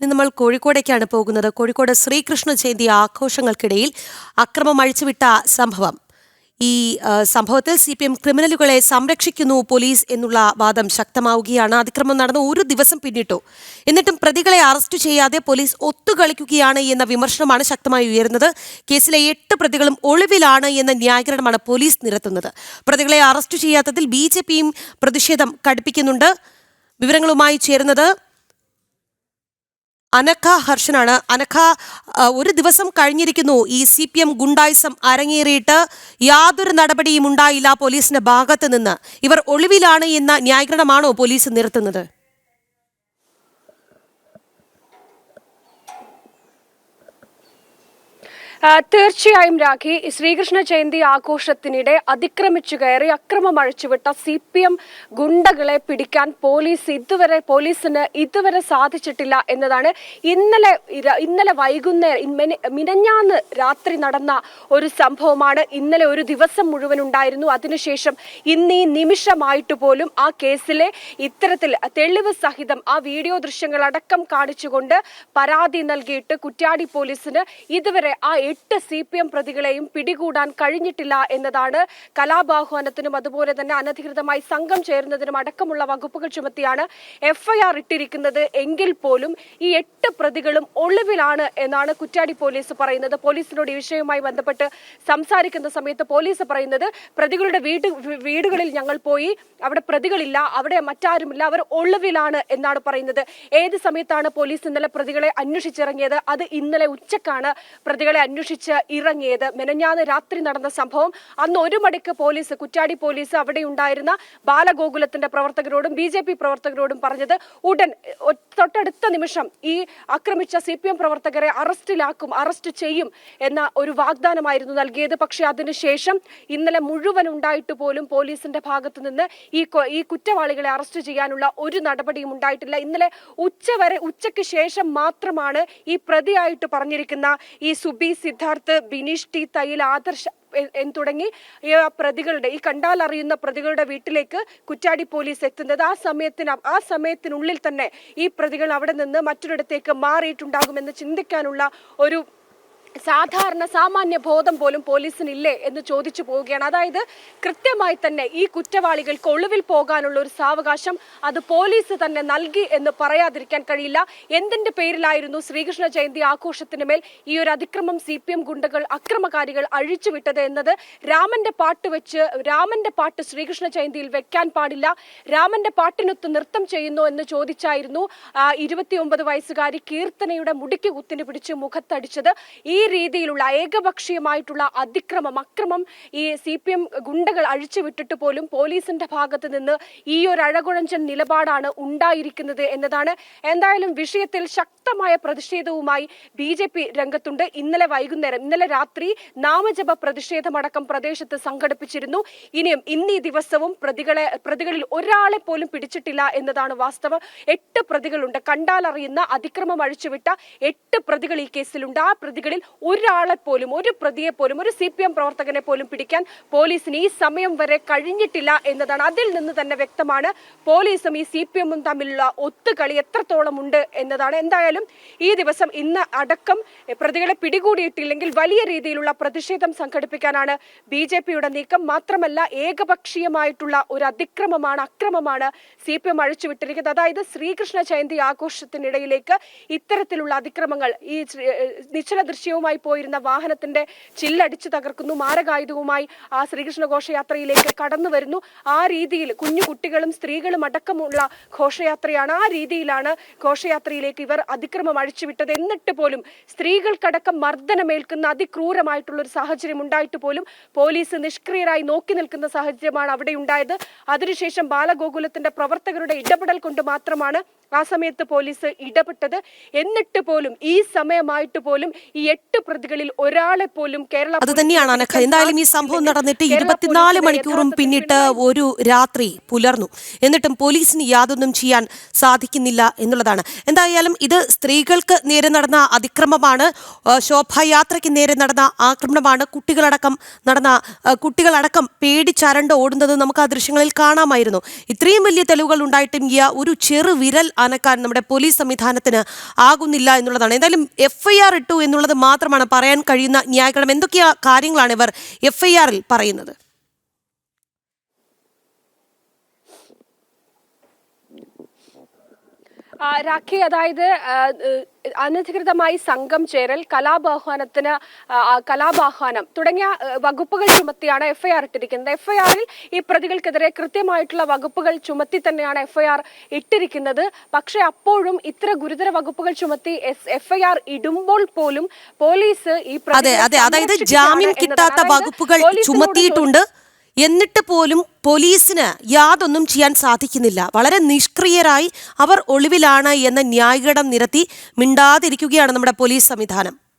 ഇനി നമ്മൾ കോഴിക്കോടേക്കാണ് പോകുന്നത്. കോഴിക്കോട് ശ്രീകൃഷ്ണ ജയന്തി ആഘോഷങ്ങൾക്കിടയിൽ അക്രമം അഴിച്ചുവിട്ട സംഭവം. ഈ സംഭവത്തിൽ സി പി എം ക്രിമിനലുകളെ സംരക്ഷിക്കുന്നു പോലീസ് എന്നുള്ള വാദം ശക്തമാവുകയാണ്. അതിക്രമം നടന്ന് ഒരു ദിവസം പിന്നിട്ടു. എന്നിട്ടും പ്രതികളെ അറസ്റ്റ് ചെയ്യാതെ പോലീസ് ഒത്തുകളിക്കുകയാണ് എന്ന വിമർശനമാണ് ശക്തമായി ഉയരുന്നത്. കേസിലെ എട്ട് പ്രതികളും ഒളിവിലാണ് എന്ന ന്യായീകരണമാണ് പോലീസ് നിരത്തുന്നത്. പ്രതികളെ അറസ്റ്റ് ചെയ്യാത്തതിൽ ബി പ്രതിഷേധം കടുപ്പിക്കുന്നുണ്ട്. വിവരങ്ങളുമായി ചേരുന്നത് അനഘ ഹർഷനാണ്. അനഖ ഒരു ദിവസം കഴിഞ്ഞിരിക്കുന്നു. ഈ സി പി എം ഗുണ്ടായിസം അരങ്ങേറിയിട്ട് യാതൊരു നടപടിയും ഉണ്ടായില്ല പോലീസിന്റെ ഭാഗത്ത് നിന്ന്. ഇവർ ഒളിവിലാണ് എന്ന ന്യായീകരണമാണോ പോലീസ് നിർത്തുന്നത് തീർച്ചയായും രാഖി ശ്രീകൃഷ്ണ ജയന്തി ആഘോഷത്തിനിടെ അതിക്രമിച്ചു കയറി അക്രമം അഴിച്ചുവിട്ട സി പി എം ഗുണ്ടകളെ പിടിക്കാൻ പോലീസ് ഇതുവരെ പോലീസിന് ഇതുവരെ സാധിച്ചിട്ടില്ല എന്നതാണ് ഇന്നലെ ഇന്നലെ വൈകുന്നേരം മിനഞ്ഞാന്ന് രാത്രി നടന്ന ഒരു സംഭവമാണ്. ഇന്നലെ ഒരു ദിവസം മുഴുവൻ ഉണ്ടായിരുന്നു. അതിനുശേഷം ഇന്ന് ഈ നിമിഷമായിട്ട് പോലും ആ കേസിലെ ഇത്തരത്തിൽ തെളിവ് സഹിതം ആ വീഡിയോ ദൃശ്യങ്ങൾ അടക്കം കാണിച്ചുകൊണ്ട് പരാതി നൽകിയിട്ട് കുറ്റ്യാടി പോലീസിന് ഇതുവരെ ആ എട്ട് സി പി എം പ്രതികളെയും പിടികൂടാൻ കഴിഞ്ഞിട്ടില്ല എന്നതാണ് കലാപാഹ്വാനത്തിനും അതുപോലെ തന്നെ അനധികൃതമായി സംഘം ചേരുന്നതിനും അടക്കമുള്ള വകുപ്പുകൾ ചുമത്തിയാണ് എഫ്ഐആർ ഇട്ടിരിക്കുന്നത് എങ്കിൽ പോലും ഈ എട്ട് പ്രതികളും ഒളിവിലാണ് എന്നാണ് കുറ്റാടി പോലീസ് പറയുന്നത്. പോലീസിനോട് ഈ വിഷയവുമായി ബന്ധപ്പെട്ട് സംസാരിക്കുന്ന സമയത്ത് പോലീസ് പറയുന്നത് പ്രതികളുടെ വീട് വീടുകളിൽ ഞങ്ങൾ പോയി അവിടെ പ്രതികളില്ല അവിടെ മറ്റാരുമില്ല അവർ ഒളിവിലാണ് എന്നാണ് പറയുന്നത്. ഏത് സമയത്താണ് പോലീസ് ഇന്നലെ പ്രതികളെ അന്വേഷിച്ചിറങ്ങിയത്? അത് ഇന്നലെ ഉച്ചക്കാണ് പ്രതികളെ അന്വേഷിച്ച് ഇറങ്ങിയത്. മെനഞ്ഞാന്ന് രാത്രി നടന്ന സംഭവം അന്ന് ഒരു മണിക്ക് പോലീസ് കുറ്റാടി പോലീസ് അവിടെ ഉണ്ടായിരുന്ന ബാലഗോകുലത്തിന്റെ പ്രവർത്തകരോടും ബി പ്രവർത്തകരോടും പറഞ്ഞത് ഉടൻ തൊട്ടടുത്ത നിമിഷം ഈ ആക്രമിച്ച സി പ്രവർത്തകരെ അറസ്റ്റിലാക്കും അറസ്റ്റ് ചെയ്യും എന്ന ഒരു വാഗ്ദാനമായിരുന്നു നൽകിയത്. പക്ഷേ അതിനുശേഷം ഇന്നലെ മുഴുവൻ ഉണ്ടായിട്ട് പോലും പോലീസിന്റെ ഭാഗത്ത് നിന്ന് ഈ ഈ കുറ്റവാളികളെ അറസ്റ്റ് ചെയ്യാനുള്ള ഒരു നടപടിയും ഉണ്ടായിട്ടില്ല. ഇന്നലെ ഉച്ചവരെ ഉച്ചയ്ക്ക് ശേഷം മാത്രമാണ് ഈ പ്രതിയായിട്ട് പറഞ്ഞിരിക്കുന്ന ഈ സുബി സിദ്ധാർത്ഥ് ബിനീഷ് ടി തയ്യൽ ആദർശ തുടങ്ങി പ്രതികളുടെ ഈ കണ്ടാൽ അറിയുന്ന പ്രതികളുടെ വീട്ടിലേക്ക് കുറ്റാടി പോലീസ് എത്തുന്നത്. ആ സമയത്തിന് ആ സമയത്തിനുള്ളിൽ തന്നെ ഈ പ്രതികൾ അവിടെ നിന്ന് മറ്റൊരിടത്തേക്ക് മാറിയിട്ടുണ്ടാകുമെന്ന് ചിന്തിക്കാനുള്ള ഒരു സാധാരണ സാമാന്യ ബോധം പോലും പോലീസിനില്ലേ എന്ന് ചോദിച്ചു പോവുകയാണ്. അതായത് കൃത്യമായി തന്നെ ഈ കുറ്റവാളികൾക്ക് ഒളിവിൽ പോകാനുള്ള ഒരു സാവകാശം അത് പോലീസ് തന്നെ നൽകി എന്ന് പറയാതിരിക്കാൻ കഴിയില്ല. എന്തിന്റെ പേരിലായിരുന്നു ശ്രീകൃഷ്ണ ജയന്തി ആഘോഷത്തിന് മേൽ ഈ ഒരു അതിക്രമം സി പി എം ഗുണ്ടകൾ അക്രമകാരികൾ അഴിച്ചുവിട്ടത് എന്നത്? രാമന്റെ പാട്ട് വെച്ച് രാമന്റെ പാട്ട് ശ്രീകൃഷ്ണ ജയന്തിയിൽ വെക്കാൻ പാടില്ല. രാമന്റെ പാട്ടിനൊത്ത് നൃത്തം ചെയ്യുന്നു എന്ന് ചോദിച്ചായിരുന്നു ഇരുപത്തിയൊമ്പത് വയസ്സുകാരി കീർത്തനയുടെ മുടിക്ക് കുത്തിന് പിടിച്ച് മുഖത്തടിച്ചത്. ഈ രീതിയിലുള്ള ഏകപക്ഷീയമായിട്ടുള്ള അതിക്രമം അക്രമം ഈ സി പി എം ഗുണ്ടകൾ അഴിച്ചുവിട്ടിട്ട് പോലും പോലീസിന്റെ ഭാഗത്ത് നിന്ന് ഈ ഒരു അഴകുഴഞ്ചൻ നിലപാടാണ് ഉണ്ടായിരിക്കുന്നത് എന്നതാണ്. എന്തായാലും വിഷയത്തിൽ ശക്തമായ പ്രതിഷേധവുമായി ബി ജെ പി രംഗത്തുണ്ട്. ഇന്നലെ വൈകുന്നേരം ഇന്നലെ രാത്രി നാമജപ പ്രതിഷേധമടക്കം പ്രദേശത്ത് സംഘടിപ്പിച്ചിരുന്നു. ഇനിയും ഇന്ന് ഈ ദിവസവും പ്രതികളെ പ്രതികളിൽ ഒരാളെ പോലും പിടിച്ചിട്ടില്ല എന്നതാണ് വാസ്തവം. എട്ട് പ്രതികളുണ്ട്. കണ്ടാലറിയുന്ന അതിക്രമം അഴിച്ചുവിട്ട എട്ട് പ്രതികൾ ഈ കേസിലുണ്ട്. ആ പ്രതികളിൽ ഒരാളെ പോലും ഒരു പ്രതിയെ പോലും ഒരു സി പി എം പ്രവർത്തകനെ പോലും പിടിക്കാൻ പോലീസിന് ഈ സമയം വരെ കഴിഞ്ഞിട്ടില്ല എന്നതാണ്. അതിൽ നിന്ന് തന്നെ വ്യക്തമാണ് പോലീസും ഈ സി പി എമ്മും തമ്മിലുള്ള ഒത്തുകളി എത്രത്തോളം ഉണ്ട് എന്നതാണ്. എന്തായാലും ഈ ദിവസം ഇന്ന് അടക്കം പ്രതികളെ പിടികൂടിയിട്ടില്ലെങ്കിൽ വലിയ രീതിയിലുള്ള പ്രതിഷേധം സംഘടിപ്പിക്കാനാണ് ബി ജെ പിയുടെ നീക്കം. മാത്രമല്ല ഏകപക്ഷീയമായിട്ടുള്ള ഒരു അതിക്രമമാണ് അക്രമമാണ് സി പി എം അഴിച്ചുവിട്ടിരിക്കുന്നത്. അതായത് ശ്രീകൃഷ്ണ ജയന്തി ആഘോഷത്തിനിടയിലേക്ക് ഇത്തരത്തിലുള്ള അതിക്രമങ്ങൾ ഈ നിശ്ചല ഏഹ് നിശ്ചല പോയിരുന്ന വാഹനത്തിന്റെ ചില്ലടിച്ചു തകർക്കുന്നു. മാരകായുധവുമായി ആ ശ്രീകൃഷ്ണ ഘോഷയാത്രയിലേക്ക് കടന്നു വരുന്നു. ആ രീതിയിൽ കുഞ്ഞു കുട്ടികളും സ്ത്രീകളും അടക്കമുള്ള ഘോഷയാത്രയാണ്. ആ രീതിയിലാണ് ഘോഷയാത്രയിലേക്ക് ഇവർ അതിക്രമം അഴിച്ചുവിട്ടത്. എന്നിട്ട് പോലും സ്ത്രീകൾക്കടക്കം മർദ്ദനമേൽക്കുന്ന അതിക്രൂരമായിട്ടുള്ള ഒരു സാഹചര്യം ഉണ്ടായിട്ട് പോലും പോലീസ് നിഷ്ക്രിയരായി നോക്കി നിൽക്കുന്ന സാഹചര്യമാണ് അവിടെ ഉണ്ടായത്. അതിനുശേഷം ബാലഗോകുലത്തിന്റെ പ്രവർത്തകരുടെ ഇടപെടൽ കൊണ്ട് മാത്രമാണ് ആ സമയത്ത് പോലീസ് ഇടപെട്ടത്. എന്നിട്ട് പോലും ഈ സമയമായിട്ട് പോലും ഈ എട്ട് പ്രതികളിൽ ഒരാളെ പോലും കേരള അത് തന്നെയാണ് അനഖ എന്തായാലും ഈ സംഭവം നടന്നിട്ട് ഇരുപത്തിനാല് മണിക്കൂറും പിന്നിട്ട് ഒരു രാത്രി പുലർന്നു. എന്നിട്ടും പോലീസിന് യാതൊന്നും ചെയ്യാൻ സാധിക്കുന്നില്ല എന്നുള്ളതാണ്. എന്തായാലും ഇത് സ്ത്രീകൾക്ക് നേരെ നടന്ന അതിക്രമമാണ്. ശോഭായാത്രയ്ക്ക് നേരെ നടന്ന ആക്രമണമാണ്. കുട്ടികളടക്കം നടന്ന കുട്ടികളടക്കം പേടിച്ചരണ്ട് ഓടുന്നത് നമുക്ക് ആ ദൃശ്യങ്ങളിൽ കാണാമായിരുന്നു. ഇത്രയും വലിയ തെളിവുകൾ ഉണ്ടായിട്ടും ഈ ഒരു ചെറു വിരൽ അനക്കാൻ നമ്മുടെ പോലീസ് സംവിധാനത്തിന് ആകുന്നില്ല എന്നുള്ളതാണ്. എന്തായാലും എഫ് ഐ ആർ ഇട്ടു എന്നുള്ളത് മാത്രമാണ് പറയാൻ കഴിയുന്ന ന്യായീകരണം. എന്തൊക്കെയാ കാര്യങ്ങളാണ് ഇവർ എഫ് ഐ ആറിൽ പറയുന്നത്? രാഖി അതായത് അനധികൃതമായി സംഘം ചേരൽ ആ, കലാബാഹ്വാനം തുടങ്ങിയ വകുപ്പുകൾ ചുമത്തിയാണ് എഫ്ഐആർ ഇട്ടിരിക്കുന്നത്. എഫ്ഐആറിൽ ഈ പ്രതികൾക്കെതിരെ കൃത്യമായിട്ടുള്ള വകുപ്പുകൾ ചുമത്തി തന്നെയാണ് എഫ്ഐആർ ഇട്ടിരിക്കുന്നത്. പക്ഷേ അപ്പോഴും ഇത്ര ഗുരുതര വകുപ്പുകൾ ചുമത്തി എഫ്ഐആർ ഇടുമ്പോൾ പോലും പോലീസ് ഈ അതെ അതെ. അതായത് ജാമ്യം കിട്ടാത്ത വകുപ്പുകൾ ചുമത്തിയിട്ടുണ്ട്. എന്നിട്ട് പോലും പോലീസിന് യാതൊന്നും ചെയ്യാൻ സാധിക്കുന്നില്ല. വളരെ നിഷ്ക്രിയരായി അവർ ഒളിവിലാണ് എന്ന ന്യായീകരണം നിരത്തി മിണ്ടാതിരിക്കുകയാണ് നമ്മുടെ പോലീസ് സംവിധാനം.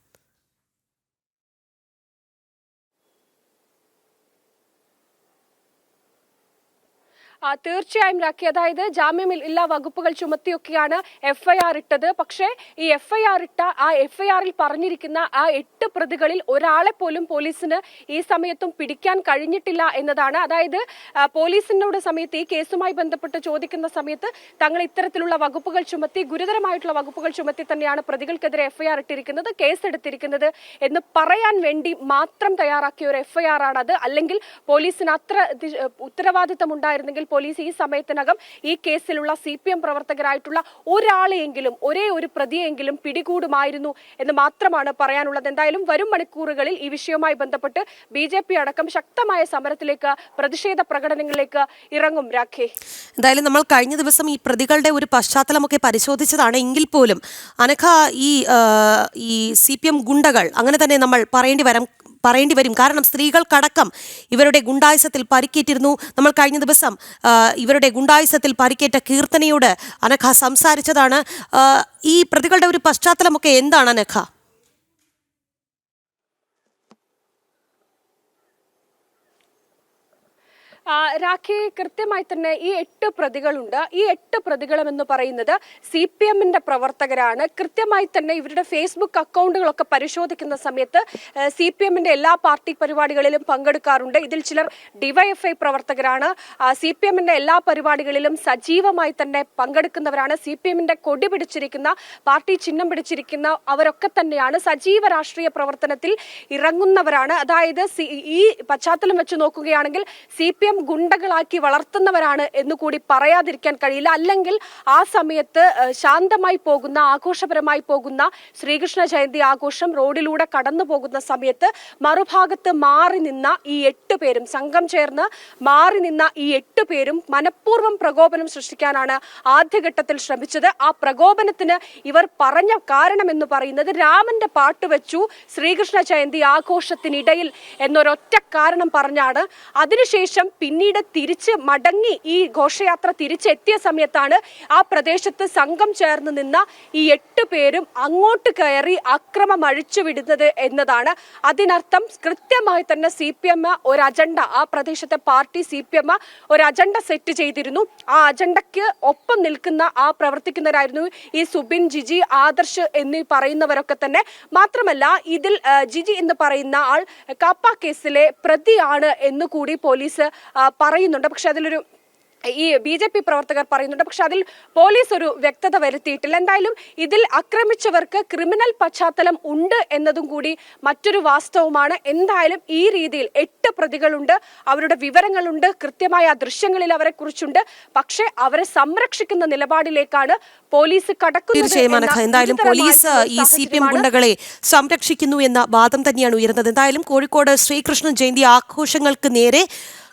തീർച്ചയായും രാഖി. അതായത് ജാമ്യം ഇല്ലാ വകുപ്പുകൾ ചുമത്തിയൊക്കെയാണ് എഫ് ഐ ആർ ഇട്ടത്. പക്ഷേ ഈ എഫ് ഐ ആർ ഇട്ട ആ എഫ് ഐ ആറിൽ പറഞ്ഞിരിക്കുന്ന ആ എട്ട് പ്രതികളിൽ ഒരാളെ പോലും പോലീസിന് ഈ സമയത്തും പിടിക്കാൻ കഴിഞ്ഞിട്ടില്ല എന്നതാണ്. അതായത് പോലീസിനോട് സമയത്ത് ഈ കേസുമായി ബന്ധപ്പെട്ട് ചോദിക്കുന്ന സമയത്ത് തങ്ങൾ ഇത്തരത്തിലുള്ള വകുപ്പുകൾ ചുമത്തി ഗുരുതരമായിട്ടുള്ള വകുപ്പുകൾ ചുമത്തി തന്നെയാണ് പ്രതികൾക്കെതിരെ എഫ്ഐആർ ഇട്ടിരിക്കുന്നത് കേസെടുത്തിരിക്കുന്നത് എന്ന് പറയാൻ വേണ്ടി മാത്രം തയ്യാറാക്കിയ ഒരു എഫ്ഐആർ അത് അല്ലെങ്കിൽ പോലീസിന് അത്ര ഉത്തരവാദിത്തം ഉണ്ടായിരുന്നെങ്കിൽ പോലീസ് ഈ സമയത്തിനകം ഈ കേസിലുള്ള സി പി എം പ്രവർത്തകരായിട്ടുള്ള ഒരാളെയെങ്കിലും ഒരേ ഒരു പ്രതിയെങ്കിലും പിടികൂടുമായിരുന്നു എന്ന് മാത്രമാണ് പറയാനുള്ളത്. എന്തായാലും വരും മണിക്കൂറുകളിൽ ഈ വിഷയവുമായി ബന്ധപ്പെട്ട് ബി അടക്കം ശക്തമായ സമരത്തിലേക്ക് പ്രതിഷേധ പ്രകടനങ്ങളിലേക്ക് ഇറങ്ങും. രാഖേ. എന്തായാലും നമ്മൾ കഴിഞ്ഞ ദിവസം ഈ പ്രതികളുടെ ഒരു പശ്ചാത്തലമൊക്കെ പരിശോധിച്ചതാണ്. എങ്കിൽ പോലും അനഘ ഈ ഈ സി പി എം ഗുണ്ടകൾ അങ്ങനെ തന്നെ നമ്മൾ പറയേണ്ടി വരാം. പറയേണ്ടി വരും. കാരണം സ്ത്രീകൾക്കടക്കം ഇവരുടെ ഗുണ്ടായുസത്തിൽ പരിക്കേറ്റിരുന്നു. നമ്മൾ കഴിഞ്ഞ ദിവസം ഇവരുടെ ഗുണ്ടായുസത്തിൽ പരിക്കേറ്റ കീർത്തനയോട് അനഘ സംസാരിച്ചതാണ്. ഈ പ്രതികളുടെ ഒരു പശ്ചാത്തലമൊക്കെ എന്താണ് അനഘ? രാഖി കൃത്യമായി തന്നെ ഈ എട്ട് പ്രതികളുണ്ട്. ഈ എട്ട് പ്രതികളും എന്ന് പറയുന്നത് സി പി എമ്മിന്റെ പ്രവർത്തകരാണ്. കൃത്യമായി തന്നെ ഇവരുടെ ഫേസ്ബുക്ക് അക്കൗണ്ടുകളൊക്കെ പരിശോധിക്കുന്ന സമയത്ത് സി പി എമ്മിന്റെ എല്ലാ പാർട്ടി പരിപാടികളിലും പങ്കെടുക്കാറുണ്ട്. ഇതിൽ ചിലർ ഡിവൈഎഫ്ഐ പ്രവർത്തകരാണ്. സി പി എമ്മിന്റെ എല്ലാ പരിപാടികളിലും സജീവമായി തന്നെ പങ്കെടുക്കുന്നവരാണ്. സി പി എമ്മിന്റെ കൊടി പിടിച്ചിരിക്കുന്ന പാർട്ടി ചിഹ്നം പിടിച്ചിരിക്കുന്ന അവരൊക്കെ തന്നെയാണ്. സജീവ രാഷ്ട്രീയ പ്രവർത്തനത്തിൽ ഇറങ്ങുന്നവരാണ്. അതായത് ഈ പശ്ചാത്തലം വെച്ച് നോക്കുകയാണെങ്കിൽ സി പി എം ഗുണ്ടകളാക്കി വളർത്തുന്നവരാണ് എന്ന് കൂടി പറയാതിരിക്കാൻ കഴിയില്ല. അല്ലെങ്കിൽ ആ സമയത്ത് ശാന്തമായി പോകുന്ന ആഘോഷപരമായി പോകുന്ന ശ്രീകൃഷ്ണ ജയന്തി ആഘോഷം റോഡിലൂടെ കടന്നു പോകുന്ന സമയത്ത് മറുഭാഗത്ത് മാറി നിന്ന ഈ എട്ട് പേരും സംഘം ചേർന്ന് മാറി നിന്ന ഈ എട്ട് പേരും മനഃപൂർവം പ്രകോപനം സൃഷ്ടിക്കാനാണ് ആദ്യഘട്ടത്തിൽ ശ്രമിച്ചത്. ആ പ്രകോപനത്തിന് ഇവർ പറഞ്ഞ കാരണം എന്ന് പറയുന്നത് രാമന്റെ പാട്ട് വെച്ചു ശ്രീകൃഷ്ണ ജയന്തി ആഘോഷത്തിനിടയിൽ എന്നൊരൊറ്റ കാരണം പറഞ്ഞാണ്. അതിനുശേഷം പിന്നീട് തിരിച്ച് മടങ്ങി ഈ ഘോഷയാത്ര തിരിച്ചെത്തിയ സമയത്താണ് ആ പ്രദേശത്ത് സംഘം ചേർന്ന് നിന്ന ഈ എട്ട് പേരും അങ്ങോട്ട് കയറി അക്രമം അഴിച്ചുവിടുന്നത് എന്നതാണ്. അതിനർത്ഥം കൃത്യമായി തന്നെ സി പി എം ഒരു അജണ്ട ആ പ്രദേശത്തെ പാർട്ടി സി പി എം ഒരു അജണ്ട സെറ്റ് ചെയ്തിരുന്നു. ആ അജണ്ടയ്ക്ക് ഒപ്പം നിൽക്കുന്ന ആ പ്രവർത്തിക്കുന്നവരായിരുന്നു ഈ സുബിൻ ജിജി ആദർശ് എന്നീ പറയുന്നവരൊക്കെ തന്നെ. മാത്രമല്ല ഇതിൽ ജിജി എന്ന് പറയുന്ന ആൾ കാപ്പ കേസിലെ പ്രതിയാണ് എന്ന് കൂടി പോലീസ് പറയുന്നുണ്ട്. പക്ഷെ അതിലൊരു ഈ ബി ജെ പി പ്രവർത്തകർ പറയുന്നുണ്ട്. പക്ഷെ അതിൽ പോലീസ് ഒരു വ്യക്തത വരുത്തിയിട്ടില്ല. എന്തായാലും ഇതിൽ ആക്രമിച്ചവർക്ക് ക്രിമിനൽ പശ്ചാത്തലം ഉണ്ട് എന്നതും കൂടി മറ്റൊരു വാസ്തവമാണ്. എന്തായാലും ഈ രീതിയിൽ എട്ട് പ്രതികളുണ്ട്. അവരുടെ വിവരങ്ങളുണ്ട്. കൃത്യമായ ദൃശ്യങ്ങളിൽ അവരെ കുറിച്ചുണ്ട്. പക്ഷേ അവരെ സംരക്ഷിക്കുന്ന നിലപാടിലേക്കാണ് പോലീസ് കടക്കുന്നത് എന്തായാലും പോലീസ് ഈ സി പി എം ഗുണ്ടകളെ സംരക്ഷിക്കുന്നു എന്ന വാദം തന്നെയാണ് ഉയർന്നത് എന്തായാലും കോഴിക്കോട് ശ്രീകൃഷ്ണ ജയന്തി ആഘോഷങ്ങൾക്ക് നേരെ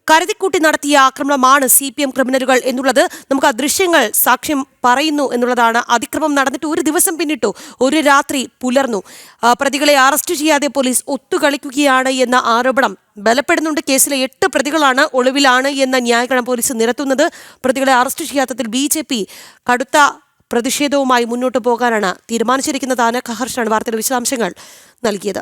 കരുതിക്കൂട്ടി നടത്തിയ ആക്രമണമാണ് സി പി എം ക്രിമിനലുകൾ എന്നുള്ളത്. നമുക്ക് ആ ദൃശ്യങ്ങൾ സാക്ഷ്യം പറയുന്നു എന്നുള്ളതാണ്. അതിക്രമം നടന്നിട്ട് ഒരു ദിവസം പിന്നിട്ടു. ഒരു രാത്രി പുലർന്നു. പ്രതികളെ അറസ്റ്റ് ചെയ്യാതെ പോലീസ് ഒത്തുകളിക്കുകയാണ് എന്ന ആരോപണം ബലപ്പെടുന്നുണ്ട്. കേസിലെ എട്ട് പ്രതികളാണ് ഒളിവിലാണ് എന്ന ന്യായീകരണം പോലീസ് നിരത്തുന്നത്. പ്രതികളെ അറസ്റ്റ് ചെയ്യാത്തതിൽ ബി ജെ പി കടുത്ത പ്രതിഷേധവുമായി മുന്നോട്ട് പോകാനാണ് തീരുമാനിച്ചിരിക്കുന്നത്. അനഘ ഹർഷാണ് വാർത്തയുടെ വിശദാംശങ്ങൾ നൽകിയത്.